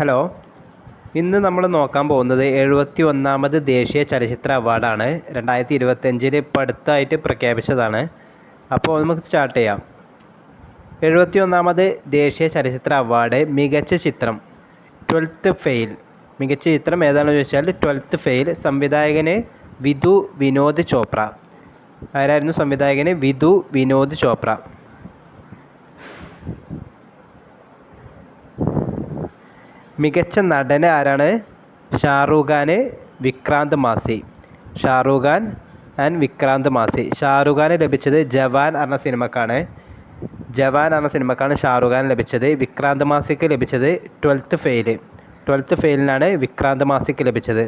Hello ഇന്ന് നമ്മൾ നോക്കാൻ പോകുന്നത് എഴുപത്തി ഒന്നാമത് ദേശീയ ചലച്ചിത്ര അവാർഡാണ്. രണ്ടായിരത്തി ഇരുപത്തഞ്ചിൽ ഇപ്പോൾ അടുത്തായിട്ട് പ്രഖ്യാപിച്ചതാണ്. അപ്പോൾ നമുക്ക് സ്റ്റാർട്ട് ചെയ്യാം. എഴുപത്തി ഒന്നാമത് ദേശീയ ചലച്ചിത്ര അവാർഡ് മികച്ച ചിത്രം ട്വൽത്ത് ഫെയിൽ. മികച്ച ചിത്രം ഏതാണെന്ന് ചോദിച്ചാൽ ട്വൽത്ത് ഫെയിൽ സംവിധായകന് വിധു വിനോദ് ചോപ്ര. ആരായിരുന്നു സംവിധായകന്? വിധു വിനോദ് ചോപ്ര. മികച്ച നടൻ ആരാണ്? ഷാറൂഖ് ഖാൻ വിക്രാന്ത് മാസി. ഷാറൂഖ് ഖാൻ ആൻഡ് വിക്രാന്ത് മാസി. ഷാറൂഖ് ഖാന് ലഭിച്ചത് ജവാൻ എന്ന സിനിമക്കാണ്. ജവാൻ എന്ന സിനിമക്കാണ് ഷാറൂഖ് ഖാൻ ലഭിച്ചത്. വിക്രാന്ത് മാസിക്ക് ലഭിച്ചത് ട്വൽത്ത് ഫെയിൽ. ട്വൽത്ത് ഫെയിലിനാണ് വിക്രാന്ത് മാസിക്ക് ലഭിച്ചത്.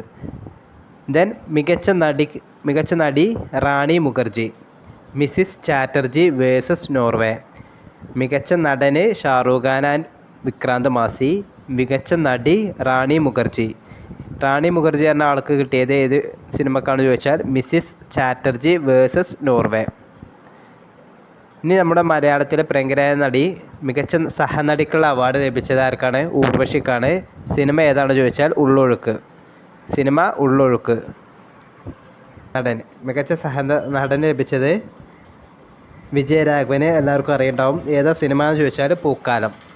ദെൻ മികച്ച നടി മികച്ച നടി Rani Mukherjee. Mrs Chatterjee versus Norway. മികച്ച നടന് ഷാറൂഖ് ഖാൻ ആൻഡ് വിക്രാന്ത് മാസി. മികച്ച നടി റാണി മുഖർജി. റാണി മുഖർജി എന്ന ആൾക്ക് കിട്ടിയത് ഏത് സിനിമക്കാണ് ചോദിച്ചാൽ മിസ്സിസ് ചാറ്റർജി വേഴ്സസ് നോർവേ. ഇനി നമ്മുടെ മലയാളത്തിലെ പ്രിയങ്കരായ നടി മികച്ച സഹനടിക്കുള്ള അവാർഡ് ലഭിച്ചത് ആർക്കാണ്? ഊർവശിക്കാണ്. സിനിമ ഏതാണെന്ന് ചോദിച്ചാൽ ഉള്ളൊഴുക്ക്. സിനിമ ഉള്ളൊഴുക്ക്. നടൻ. മികച്ച സഹ നടൻ ലഭിച്ചത് വിജയരാഘവന്. എല്ലാവർക്കും അറിയുണ്ടാവും. ഏതാ സിനിമ എന്ന് ചോദിച്ചാൽ പൂക്കാലം.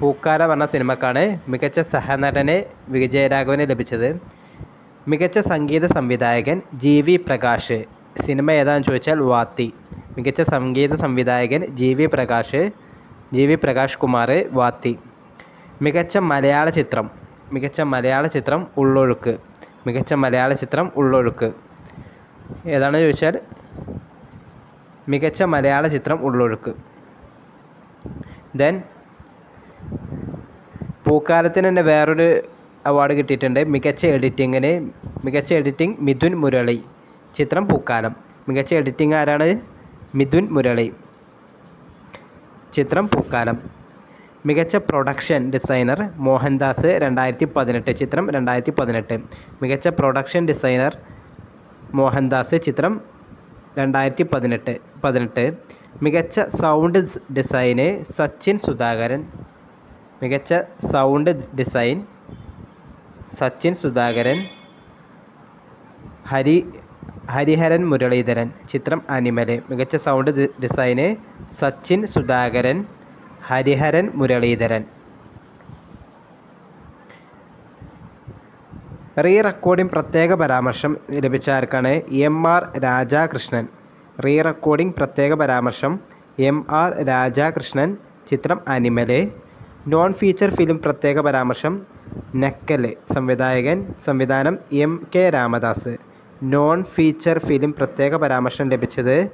പൂക്കാലം പറഞ്ഞ സിനിമക്കാണ് മികച്ച സഹനടന് വിജയരാഘവന് ലഭിച്ചത്. മികച്ച സംഗീത സംവിധായകൻ ജി വി പ്രകാശ്. സിനിമ ഏതാണെന്ന് ചോദിച്ചാൽ വാത്തി. മികച്ച സംഗീത സംവിധായകൻ G V Prakash G V Prakash Kumar Vaathi. മികച്ച മലയാള ചിത്രം. മികച്ച മലയാള ചിത്രം ഉള്ളൊഴുക്ക്. മികച്ച മലയാള ചിത്രം ഉള്ളൊഴുക്ക്. ഏതാണെന്ന് ചോദിച്ചാൽ മികച്ച മലയാള ചിത്രം ഉള്ളൊഴുക്ക്. ദെൻ പൂക്കാലത്തിന് തന്നെ വേറൊരു അവാർഡ് കിട്ടിയിട്ടുണ്ട്. മികച്ച എഡിറ്റിങ്ങിന് മികച്ച എഡിറ്റിംഗ് മിഥുൻ മുരളി. ചിത്രം പൂക്കാലം. മികച്ച എഡിറ്റിംഗ് ആരാണ്? മിഥുൻ മുരളി. ചിത്രം പൂക്കാലം. മികച്ച പ്രൊഡക്ഷൻ ഡിസൈനർ മോഹൻദാസ് രണ്ടായിരത്തി പതിനെട്ട് ചിത്രം രണ്ടായിരത്തി പതിനെട്ട് മികച്ച പ്രൊഡക്ഷൻ ഡിസൈനർ മോഹൻദാസ് ചിത്രം രണ്ടായിരത്തി പതിനെട്ട്. പതിനെട്ട് മികച്ച സൗണ്ട് ഡിസൈന് സച്ചിൻ സുധാകരൻ. മികച്ച സൗണ്ട് ഡിസൈൻ സച്ചിൻ സുധാകരൻ ഹരി ഹരിഹരൻ മുരളീധരൻ. ചിത്രം അനിമൽ മികച്ച സൗണ്ട് ഡിസൈന് സച്ചിൻ സുധാകരൻ ഹരിഹരൻ മുരളീധരൻ. റീ റെക്കോർഡിംഗ് പ്രത്യേക പരാമർശം ലഭിച്ച ആർക്കാണ് M R Rajakrishnan. Re recording പ്രത്യേക പരാമർശം എം ആർ രാജാകൃഷ്ണൻ. ചിത്രം അനിമൽ നോൺ ഫീച്ചർ ഫിലിം പ്രത്യേക പരാമർശം നക്കൽ സംവിധായകൻ സംവിധാനം M K Ramadas. Non feature film പ്രത്യേക പരാമർശം ലഭിച്ചത്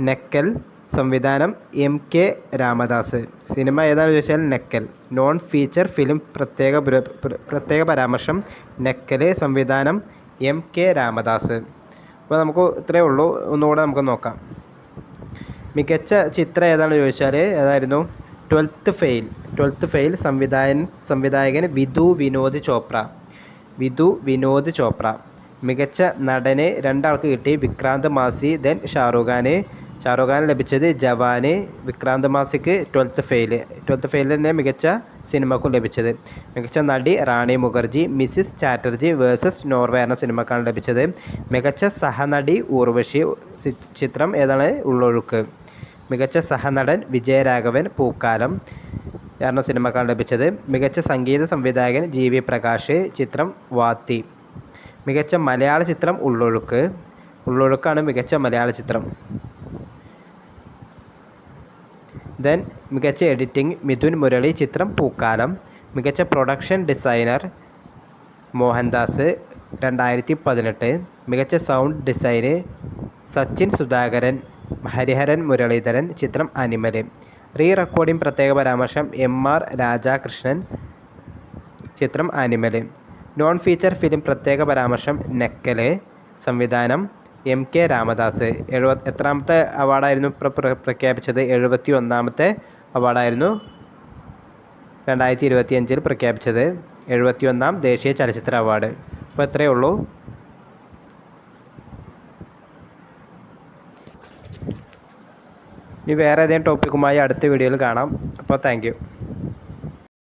നക്കൽ സംവിധാനം എം കെ രാമദാസ്. സിനിമ ഏതാണെന്ന് ചോദിച്ചാൽ നക്കൽ. നോൺ ഫീച്ചർ ഫിലിം പ്രത്യേക പ്രത്യേക പരാമർശം നക്കൽ സംവിധാനം എം കെ രാമദാസ്. അപ്പോൾ നമുക്ക് ഇത്രയേ ഉള്ളൂ. ഒന്നുകൂടെ നമുക്ക് നോക്കാം. മികച്ച ചിത്രം ഏതാണെന്ന് ചോദിച്ചാൽ ഏതായിരുന്നു ട്വൽത്ത് ഫെയിൽ ട്വൽത്ത് ഫെയിൽ സംവിധായൻ സംവിധായകൻ വിധു വിനോദ് ചോപ്ര. വിധു വിനോദ് ചോപ്ര. മികച്ച നടന് രണ്ടാൾക്ക് കിട്ടി വിക്രാന്ത് മാസി ദെൻ ഷാറുഖ് ഖാന്. ഷാറുഖ് ഖാന് ലഭിച്ചത് ജവാന്. വിക്രാന്ത് മാസിക്ക് ട്വൽത്ത് ഫെയിൽ ട്വൽത്ത് ഫെയിൽ തന്നെ മികച്ച സിനിമക്കും ലഭിച്ചത്. മികച്ച നടി Rani Mukherjee Mrs Chatterjee versus Norway എന്ന സിനിമക്കാണ് ലഭിച്ചത്. മികച്ച സഹനടി ഊർവശി ചിത്രം ഏതാണ്? ഉള്ളൊഴുക്ക്. മികച്ച സഹനടൻ വിജയരാഘവൻ പൂക്കാലം. എന്ന സിനിമക്കാണ് ലഭിച്ചത്. മികച്ച സംഗീത സംവിധായകൻ ജി വി പ്രകാശ് ചിത്രം വാത്തി. മികച്ച മലയാള ചിത്രം ഉള്ളൊഴുക്ക്. ഉള്ളൊഴുക്കാണ് മികച്ച മലയാള ചിത്രം. ദെൻ മികച്ച എഡിറ്റിംഗ് മിഥുൻ മുരളി ചിത്രം പൂക്കാലം. മികച്ച പ്രൊഡക്ഷൻ ഡിസൈനർ മോഹൻദാസ് രണ്ടായിരത്തി പതിനെട്ട്. മികച്ച സൗണ്ട് ഡിസൈന് സച്ചിൻ സുധാകരൻ. ഹരിഹരൻ മുരളീധരൻ ചിത്രം അനിമൽ. റീ റെക്കോർഡിംഗ് പ്രത്യേക പരാമർശം എം ആർ രാജാകൃഷ്ണൻ ചിത്രം അനിമൽ. നോൺ ഫീച്ചർ ഫിലിം പ്രത്യേക പരാമർശം നക്കൽ. സംവിധാനം എം കെ രാമദാസ്. എഴുപ എത്രാമത്തെ അവാർഡായിരുന്നു പ്രഖ്യാപിച്ചത്? എഴുപത്തി ഒന്നാമത്തെ അവാർഡായിരുന്നു രണ്ടായിരത്തി ഇരുപത്തി അഞ്ചിൽ പ്രഖ്യാപിച്ചത്. എഴുപത്തി ഒന്നാം ദേശീയ ചലച്ചിത്ര അവാർഡ്. അപ്പോൾ ഇത്രയേ ഉള്ളൂ. ഇനി വേറെ ഏതെങ്കിലും ടോപ്പിക്കുമായി അടുത്ത വീഡിയോയിൽ കാണാം. അപ്പോൾ താങ്ക്